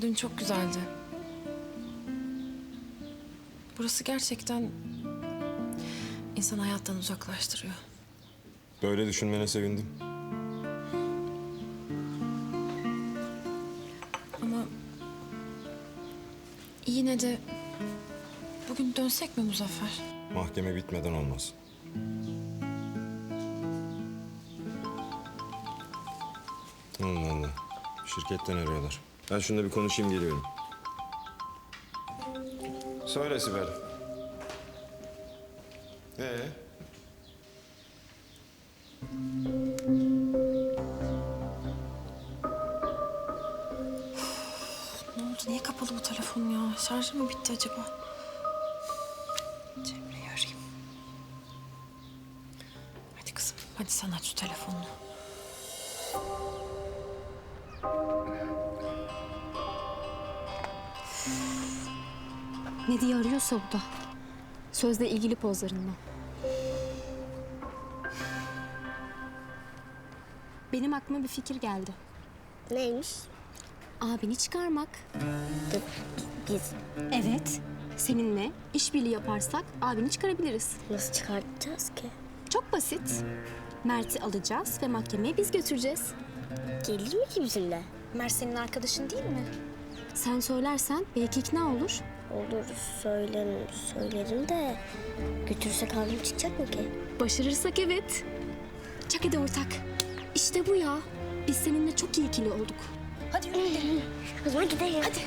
dün çok güzeldi. Burası gerçekten insan hayattan uzaklaştırıyor. Böyle düşünmene sevindim. Ama yine de bugün dönsek mi Muzaffer? Mahkeme bitmeden olmaz. Allah Allah. Şirketten arıyorlar. Ben şununla bir konuşayım geliyorum. Söyle Sibel. Ee? Ne oldu? Niye kapalı bu telefon ya? Şarjı mı bitti acaba? Cemre'yi arayayım. Hadi kızım, hadi sen aç şu telefonunu. Ne diye arıyorsa bu da. Sözle ilgili pozlarından. Benim aklıma bir fikir geldi. Neymiş? Abini çıkarmak. Biz Evet. Seninle işbirliği yaparsak abini çıkarabiliriz. nasıl çıkartacağız ki? Çok basit. Mert'i alacağız ve mahkemeye biz götüreceğiz. Gelir mi ki bizimle? Mert senin arkadaşın değil mi? Sen söylersen belki ikna olur. Olur söylerim, söylerim de götürsek abim çıkacak mı ki? Başarırsak evet. Çak hadi ortak. İşte bu ya. Biz seninle çok iyi ikili olduk. Hadi yürü gidelim. O zaman gidelim. Hadi.